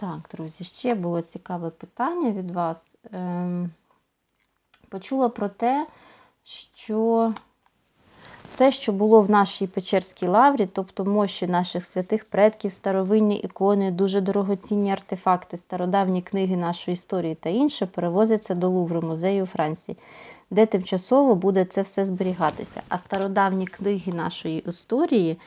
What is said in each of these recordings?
Так, друзі, ще було цікаве питання від вас. Ем, почула про те, що все, що було в нашій Печерській лаврі, тобто мощі наших святих предків, старовинні ікони, дуже дорогоцінні артефакти, стародавні книги нашої історії та інше, перевозяться до Лувру, музею Франції, де тимчасово буде це все зберігатися. А стародавні книги нашої історії,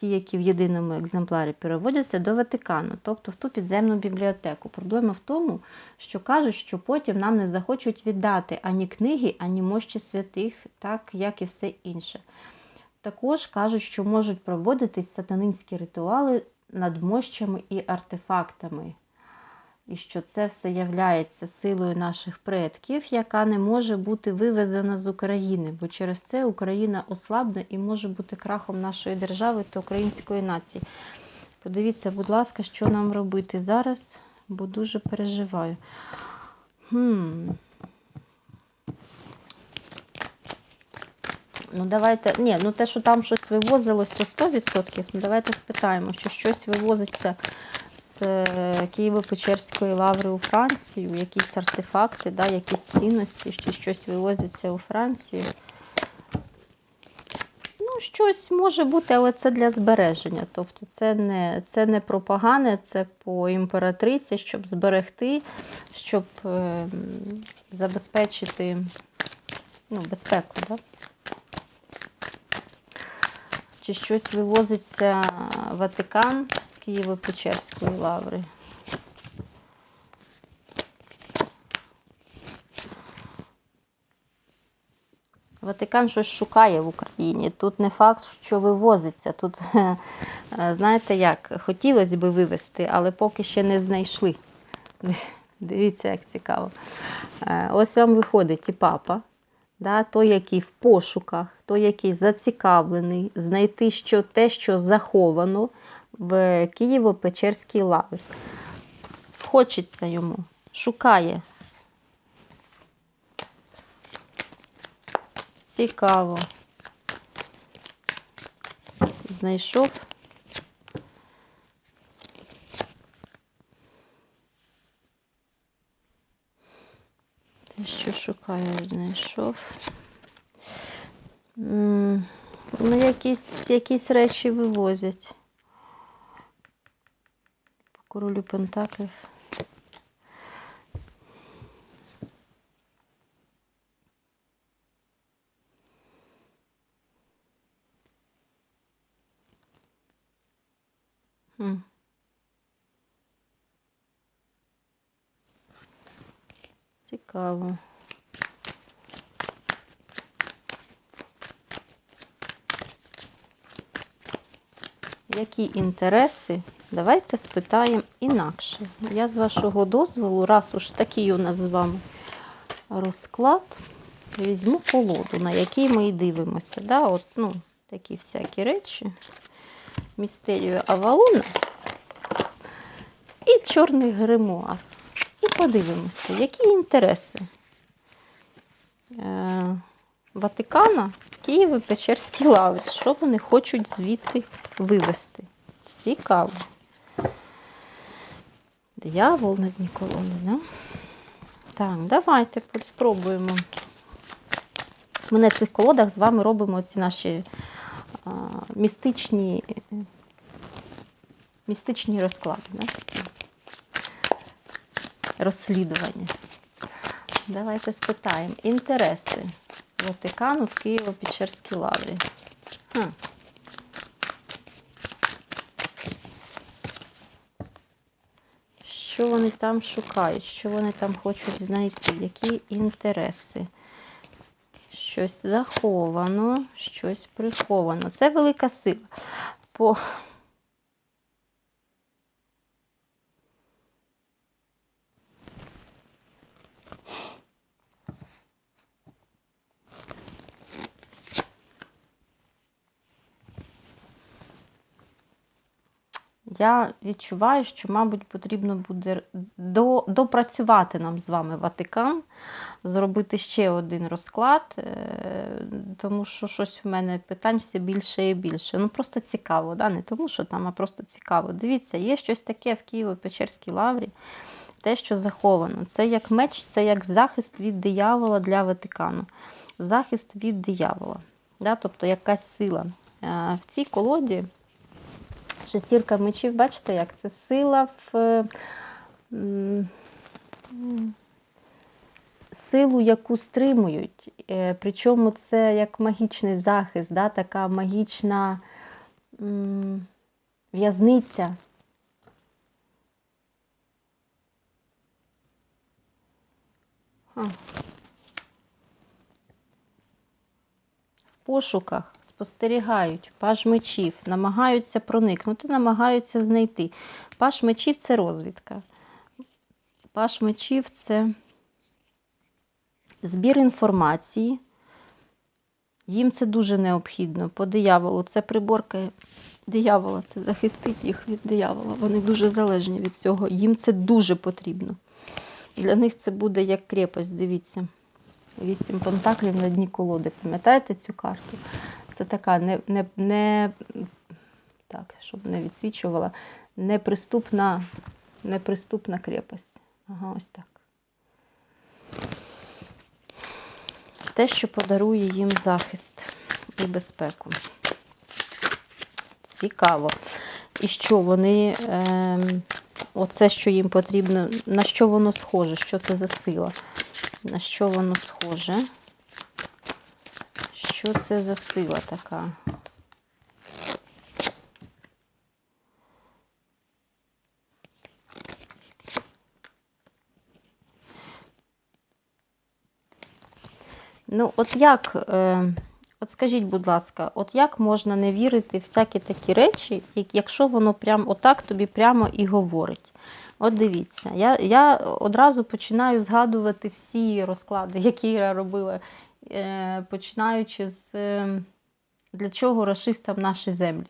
ті, які в єдиному екземплярі переводяться до Ватикану, тобто в ту підземну бібліотеку. Проблема в тому, що кажуть, що потім нам не захочуть віддати ані книги, ані мощі святих, так як і все інше. Також кажуть, що можуть проводитись сатанинські ритуали над мощами і артефактами, і що це все являється силою наших предків, яка не може бути вивезена з України, бо через це Україна ослабне і може бути крахом нашої держави та української нації. Подивіться, будь ласка, що нам робити зараз, бо дуже переживаю. Хм. Ну, давайте. Ні, ну те, що там щось вивозилось, то 100%. Ну, давайте спитаємо, що щось вивозиться Києво-Печерської лаври у Францію, якісь артефакти, да, якісь цінності, що щось вивозиться у Францію. Ну, щось може бути, але це для збереження. Тобто це не, це не про це по імператриці, щоб зберегти, щоб е, забезпечити ну, безпеку. Да? Чи щось вивозиться в Ватикан Києво-Печерської лаври? Ватикан щось шукає в Україні. Тут не факт, що вивозиться. Тут, е, знаєте як, хотілося б вивезти, але поки ще не знайшли. Дивіться, як цікаво. Е, Ось вам виходить і папа, да, той, який в пошуках, той, який зацікавлений, знайти що, те, що заховано в Києво-Печерській лаврі. Хочеться йому, шукає. Цікаво. Знайшов. Те, що шукаю, знайшов. Ну, якісь, якісь речі вивозять. Королю Пентаклів. Цікаво. Які інтереси? Давайте спитаємо інакше. Я з вашого дозволу, раз уж такий у нас з вами розклад, візьму колоду, на якій ми і дивимося. Да? От, ну, такі всякі речі. Містерію Авалона і чорний гримуар. І подивимося, які інтереси е, Ватикана, Києва, Печерській лаврі. Що вони хочуть звідти вивезти? Цікаво. Диявол на дні колони, да? Так, давайте спробуємо. Ми на цих колодах з вами робимо ці наші а, містичні, містичні розклади. Да? Розслідування. Давайте спитаємо. Інтереси Ватикану в Києво-Печерській лаврі. Хм. Що вони там шукають? Що вони там хочуть знайти? Які інтереси? Щось заховано, щось приховано. Це велика сила. По... я відчуваю, що, мабуть, потрібно буде до, допрацювати нам з вами Ватикан, зробити ще один розклад, е, тому що щось у мене питань все більше і більше. Ну, просто цікаво, да? не тому, що там, а просто цікаво. Дивіться, є щось таке в Києво-Печерській лаврі, те, що заховано. Це як меч, це як захист від диявола для Ватикану. Захист від диявола. Да? Тобто якась сила. Е, В цій колоді. Шестірка мечів, бачите, як це сила в силу, яку стримують. Е, Причому це як магічний захист, да, така магічна в'язниця. В пошуках спостерігають, паж мечів, намагаються проникнути, намагаються знайти. Паж мечів це розвідка. Паж мечів це збір інформації. Їм це дуже необхідно. По дияволу це приборка диявола, це захистить їх від диявола. Вони дуже залежні від цього. Їм це дуже потрібно. Для них це буде як крепость, дивіться. Вісім пентаклів на дні колоди. Пам'ятаєте цю карту? Це така не, не, не так, щоб не відсвічувала, неприступна, неприступна крепость. Ага, ось так. Те, що подарує їм захист і безпеку. Цікаво. І що вони, е, оце, що їм потрібно, на що воно схоже, що це за сила? На що воно схоже? Що це за сила така? Ну, от як, е, от скажіть, будь ласка, от як можна не вірити всякі такі речі, якщо воно прям отак тобі прямо і говорить? От дивіться, я, я одразу починаю згадувати всі розклади, які я робила, починаючи з е, для чого расистам наші землі.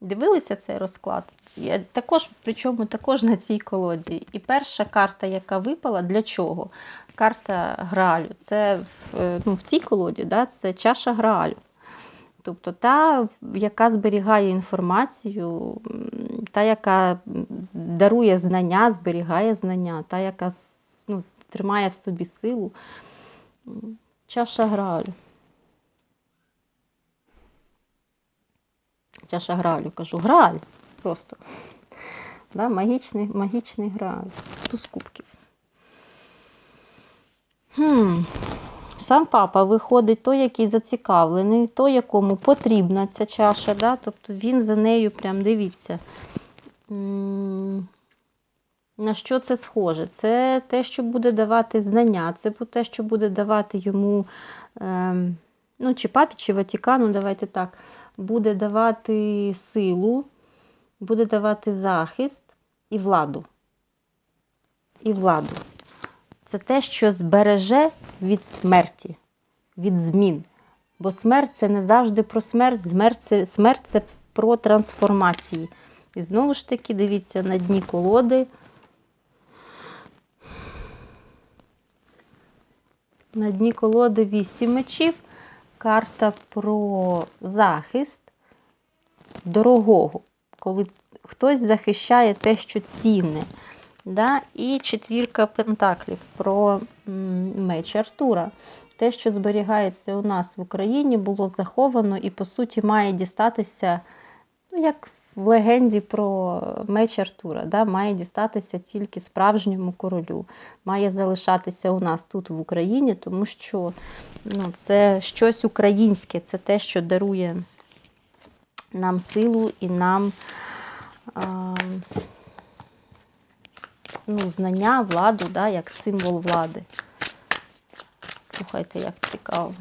Дивилися цей розклад? Я також, причому також на цій колоді. І перша карта, яка випала, для чого? Карта Граалю. Це е, ну, в цій колоді, да, це чаша Граалю. Тобто та, яка зберігає інформацію, та, яка дарує знання, зберігає знання, та, яка ну, тримає в собі силу. Чаша Граалю. Чаша Граалю, кажу, Грааль просто. Да, магічний, магічний Грааль. Туз кубків. Хм. Сам папа виходить той, який зацікавлений, той, якому потрібна ця чаша. Да? Тобто він за нею прям дивіться. М, На що це схоже? Це те, що буде давати знання, це те, що буде давати йому, ем, ну, чи папі, чи Ватикану, давайте так, буде давати силу, буде давати захист і владу. І владу. Це те, що збереже від смерті, від змін. Бо смерть це не завжди про смерть, смерть це, смерть це про трансформації. І знову ж таки, дивіться на дні колоди. На дні колоди вісім мечів. Карта про захист дорогого, коли хтось захищає те, що цінне. Да? І четвірка пентаклів про меч Артура. Те, що зберігається у нас в Україні, було заховано і, по суті, має дістатися, ну, як в легенді про меч Артура, да? має дістатися тільки справжньому королю, має залишатися у нас тут в Україні, тому що ну, це щось українське, це те, що дарує нам силу і нам. А, ну, знання, владу, да, як символ влади. Слухайте, як цікаво.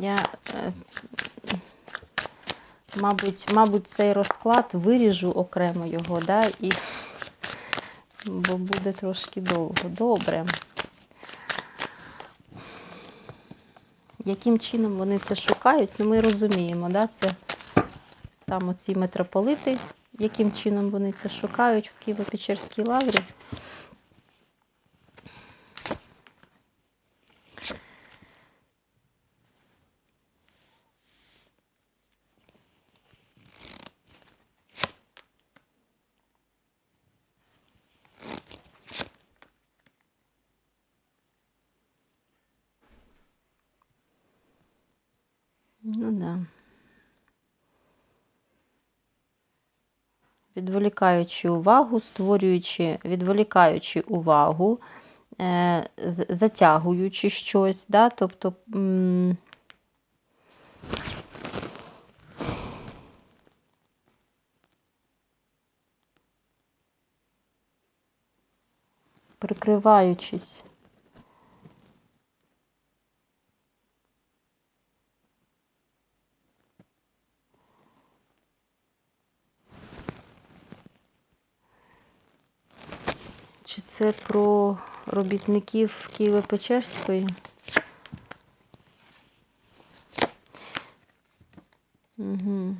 Я, е, мабуть, мабуть, цей розклад виріжу окремо його, да, і, бо буде трошки довго. Добре. Яким чином вони це шукають, ну ми розуміємо, да, це, там оці митрополити, яким чином вони це шукають в Києво-Печерській лаврі. Ну да. Відволікаючи увагу, створюючи, відволікаючи увагу, е, затягуючи щось, да? тобто. м, Прикриваючись. Чи це про робітників Києво-Печерської? Угу.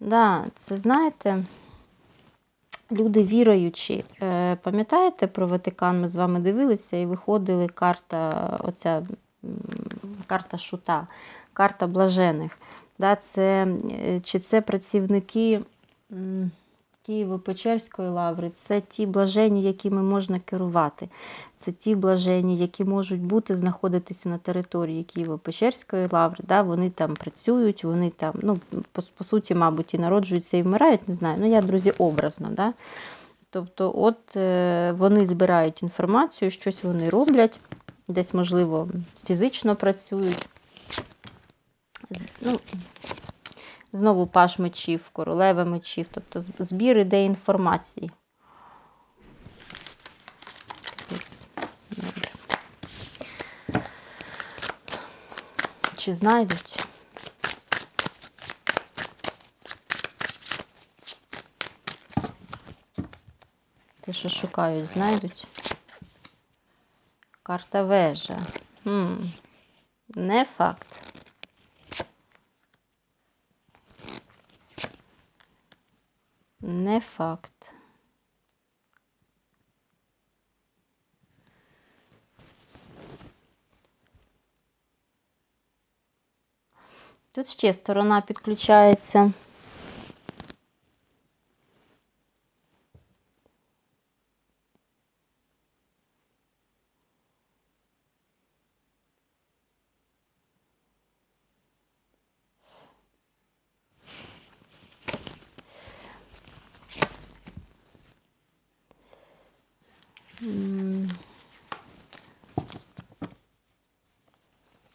Да, це знаєте, люди віруючі. Е, Пам'ятаєте про Ватикан? Ми з вами дивилися і виходили карта, оця карта шута, карта блажених. Да, це, е, чи це працівники Києво-Печерської лаври, це ті блажені, якими можна керувати. Це ті блажені, які можуть бути, знаходитися на території Києво-Печерської лаври. Да, вони там працюють, вони там, ну, по, по суті, мабуть, і народжуються, і вмирають, не знаю. Ну, я, друзі, образно. Да? Тобто, от е, вони збирають інформацію, щось вони роблять, десь, можливо, фізично працюють. Ну, Знову паш мечів, королева мечів, тобто збір іде інформації. Чи знайдуть? Те, що шукають, знайдуть. Карта вежа. Хм. Не факт. Не факт. Тут ще сторона підключається.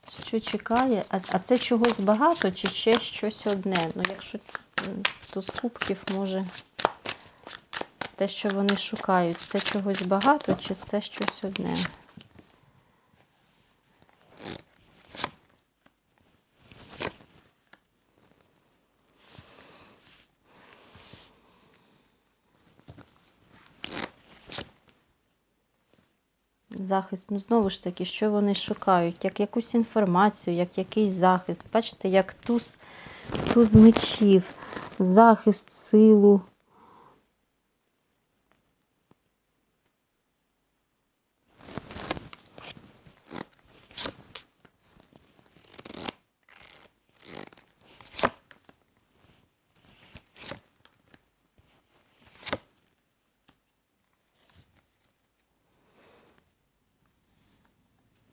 Що чекає? А, а це чогось багато чи ще щось одне? Ну, якщо то з кубків може те, що вони шукають, це чогось багато, чи це щось одне? Захист, ну знову ж таки, що вони шукають? Як якусь інформацію, як якийсь захист. Бачите, як туз, туз мечів, захист, силу.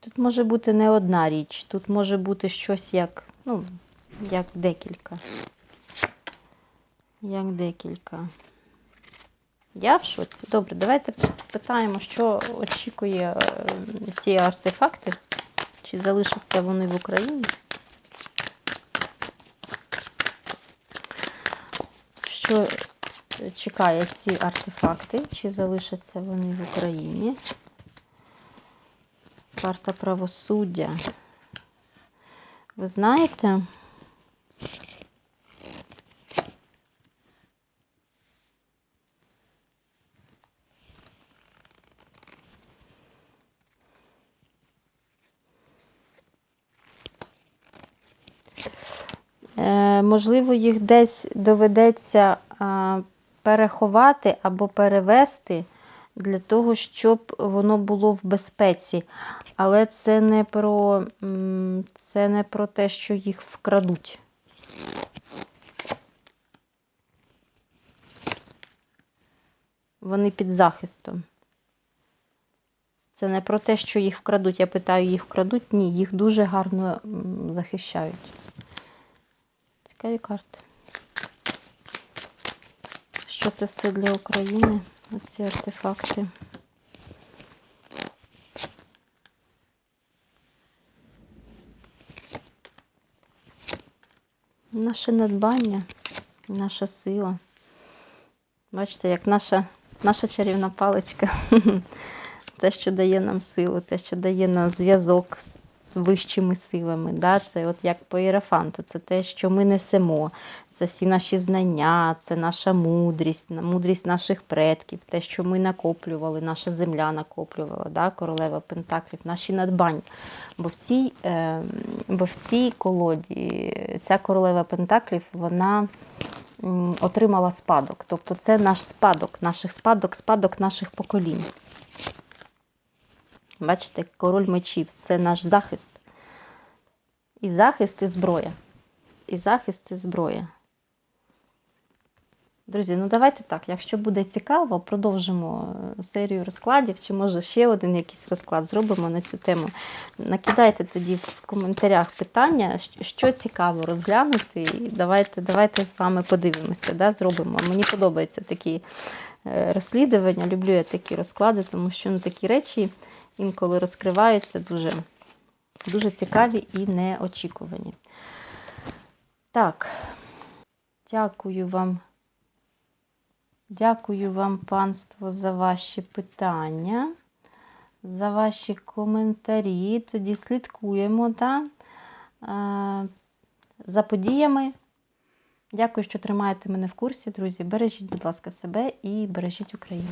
Тут може бути не одна річ, тут може бути щось як, ну, як декілька. Як декілька. Я в шоці. Добре, давайте спитаємо, що очікує е, ці артефакти. Чи залишаться вони в Україні? Що чекає ці артефакти? Чи залишаться вони в Україні? Карта правосуддя. Ви знаєте? можливо, їх десь доведеться переховати або перевести для того, щоб воно було в безпеці. Але це не про, це не про те, що їх вкрадуть. Вони під захистом. Це не про те, що їх вкрадуть. Я питаю, їх вкрадуть? Ні, їх дуже гарно захищають. Цікаві карти. Що це все для України? Оці артефакти. Наше надбання, наша сила. Бачите, як наша, наша чарівна паличка. Те, що дає нам силу, те, що дає нам зв'язок з вищими силами. Да? Це от як по іерафанту, це те, що ми несемо, це всі наші знання, це наша мудрість, мудрість наших предків, те, що ми накоплювали, наша земля накоплювала, да? королева Пентаклів, наші надбання. Бо в цій, е, бо в цій колоді ця королева Пентаклів, вона отримала спадок. Тобто це наш спадок, наших спадок, спадок наших поколінь. Бачите, король мечів це наш захист. І захист, і зброя. І захист, і зброя. Друзі, ну давайте так. Якщо буде цікаво, продовжимо е, серію розкладів, чи може ще один якийсь розклад зробимо на цю тему. Накидайте тоді в коментарях питання, що цікаво розглянути. І давайте, давайте з вами подивимося, да, зробимо. Мені подобаються такі е, розслідування. Люблю я такі розклади, тому що ну, такі речі інколи розкриваються дуже, дуже цікаві і неочікувані. Так, дякую вам. Дякую вам, панство, за ваші питання, за ваші коментарі. Тоді слідкуємо да, е, за подіями. Дякую, що тримаєте мене в курсі, друзі. Бережіть, будь ласка, себе і бережіть Україну.